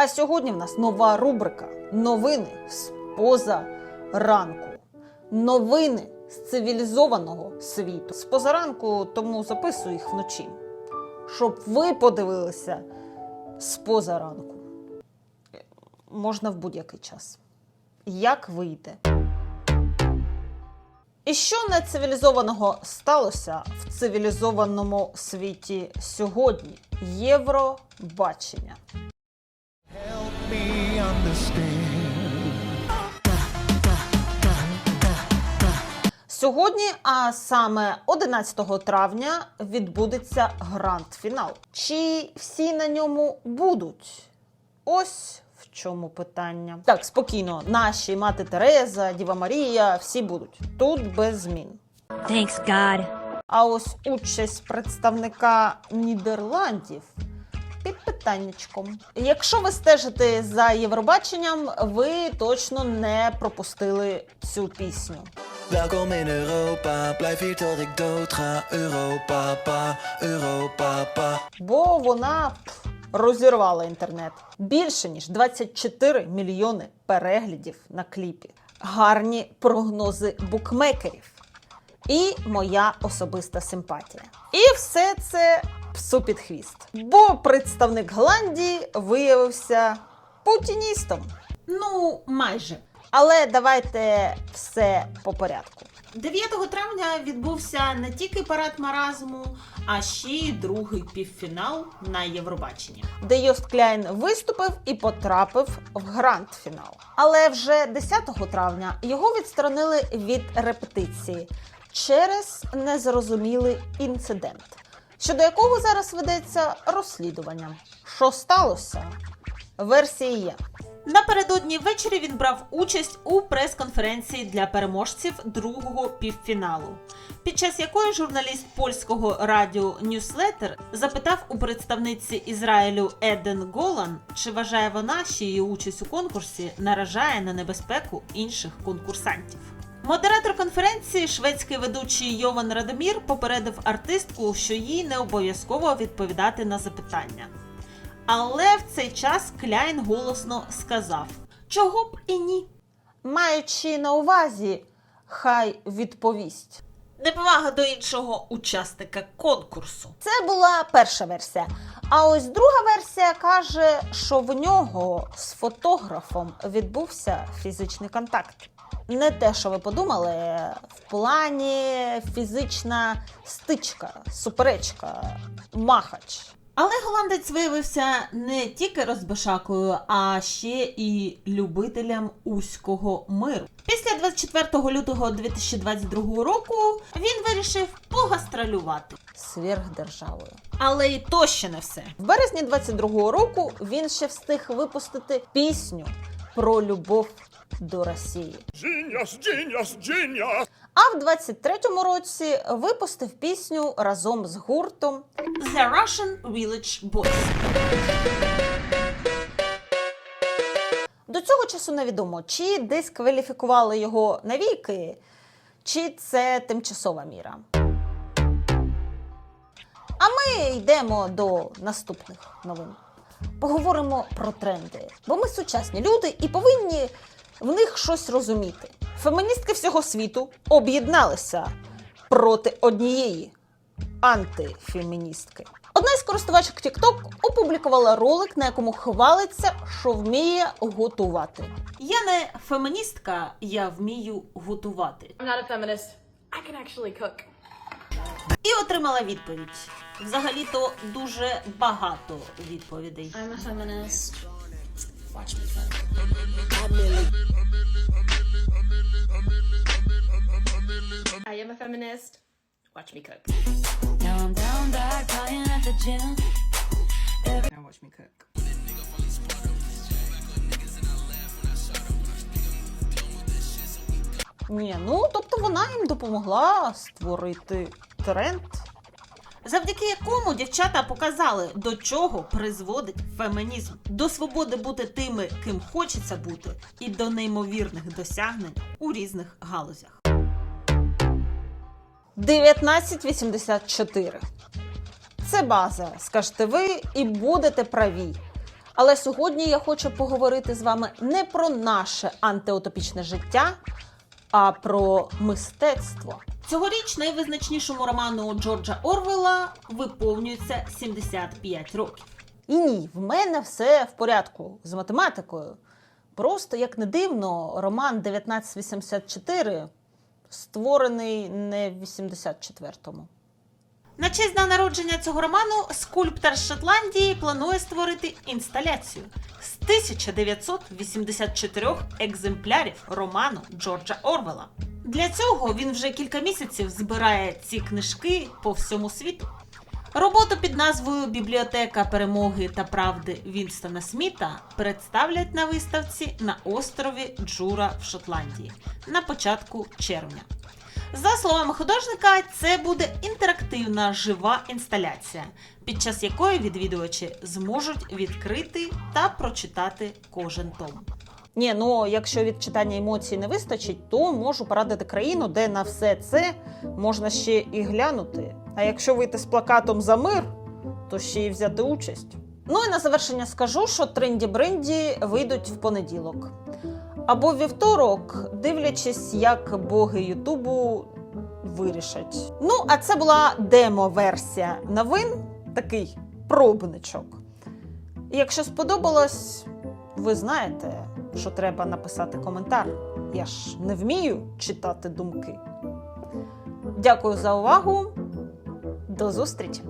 А сьогодні в нас нова рубрика Новини з поза ранку. Новини з цивілізованого світу. З позаранку, тому записую їх вночі. Щоб ви подивилися з позаранку. Можна в будь-який час. Як вийде? І що нецивілізованого сталося в цивілізованому світі сьогодні? Євробачення. Сьогодні, а саме 11 травня, відбудеться гранд-фінал. Чи всі на ньому будуть? Ось в чому питання. Так, спокійно, наші мати Тереза, Діва Марія, всі будуть тут без змін. Thanks, God. А ось участь представника Нідерландів питаннячком. Якщо ви стежите за Євробаченням, ви точно не пропустили цю пісню. Welkom in Europa, blijf hier tot ik dood ga. Europa, pa, Europa, pa. бо вона пф, розірвала інтернет. Більше ніж 24 мільйони переглядів на кліпі. Гарні прогнози букмекерів. І моя особиста симпатія. І все це псу під хвіст. Бо представник Голландії виявився путіністом. Ну, майже. Але давайте все по порядку. 9 травня відбувся не тільки парад маразму, а ще й другий півфінал на Євробаченні, де Йост Кляйн виступив і потрапив в гранд-фінал. Але вже 10 травня його відсторонили від репетиції через незрозумілий інцидент, щодо якого зараз ведеться розслідування. Що сталося? Версії є. Напередодні ввечері він брав участь у прес-конференції для переможців другого півфіналу, під час якої журналіст польського радіо Newsletter запитав у представниці Ізраїлю Еден Голан, чи вважає вона, що її участь у конкурсі наражає на небезпеку інших конкурсантів. Модератор конференції, шведський ведучий Йован Радомір, попередив артистку, що їй не обов'язково відповідати на запитання. Але в цей час Кляйн голосно сказав: чого б і ні. Маючи на увазі, хай відповість. Неповага до іншого учасника конкурсу. Це була перша версія. А ось друга версія каже, що в нього з фотографом відбувся фізичний контакт. Не те, що ви подумали, в плані фізична стичка, суперечка, махач. Але голландець виявився не тільки розбишакою, а ще і любителем уського миру. Після 24 лютого 2022 року він вирішив погастролювати сверхдержавою. Але і то ще не все. В березні 22 року він ще встиг випустити пісню про любов до Росії. Genius, genius, genius. А в 23-му році випустив пісню разом з гуртом The Russian Village Boys. До цього часу невідомо, чи дискваліфікували його навіки, чи це тимчасова міра. А ми йдемо до наступних новин. Поговоримо про тренди, бо ми сучасні люди і повинні в них щось розуміти. Феміністки всього світу об'єдналися проти однієї антифеміністки. Одна із користувачок TikTok опублікувала ролик, на якому хвалиться, що вміє готувати. Я не феміністка, я вмію готувати. I'm not a feminist. I can actually cook. І отримала відповідь. Взагалі-то дуже багато відповідей. I'm a feminist. Watch me cook. I am a feminist. Watch me cook. Now I'm down bad, crying at the gym. Now watch me cook. Ні, ну тобто вона їм допомогла створити тренд. Завдяки якому дівчата показали, до чого призводить фемінізм, до свободи бути тими, ким хочеться бути, і до неймовірних досягнень у різних галузях. 1984. Це база, скажете ви, і будете праві. Але сьогодні я хочу поговорити з вами не про наше антиутопічне життя, а про мистецтво. Цьогоріч найвизначнішому роману Джорджа Орвела виповнюється 75 років. І ні, в мене все в порядку з математикою. Просто, як не дивно, роман 1984 створений не в 84-му. На честь дня народження цього роману скульптор з Шотландії планує створити інсталяцію з 1984 екземплярів роману Джорджа Орвела. Для цього він вже кілька місяців збирає ці книжки по всьому світу. Роботу під назвою Бібліотека перемоги та правди Вінстона Сміта представлять на виставці на острові Джура в Шотландії на початку червня. За словами художника, це буде інтерактивна жива інсталяція, під час якої відвідувачі зможуть відкрити та прочитати кожен том. Ні, ну якщо від читання емоцій не вистачить, то можу порадити країну, де на все це можна ще і глянути. А якщо вийти з плакатом за мир, то ще й взяти участь. Ну і на завершення скажу, що тренді бренді вийдуть в понеділок. Або вівторок, дивлячись, як боги Ютубу вирішать. Ну, а це була демо-версія новин, такий пробничок. Якщо сподобалось, ви знаєте, що треба написати коментар. Я ж не вмію читати думки. Дякую за увагу. До зустрічі!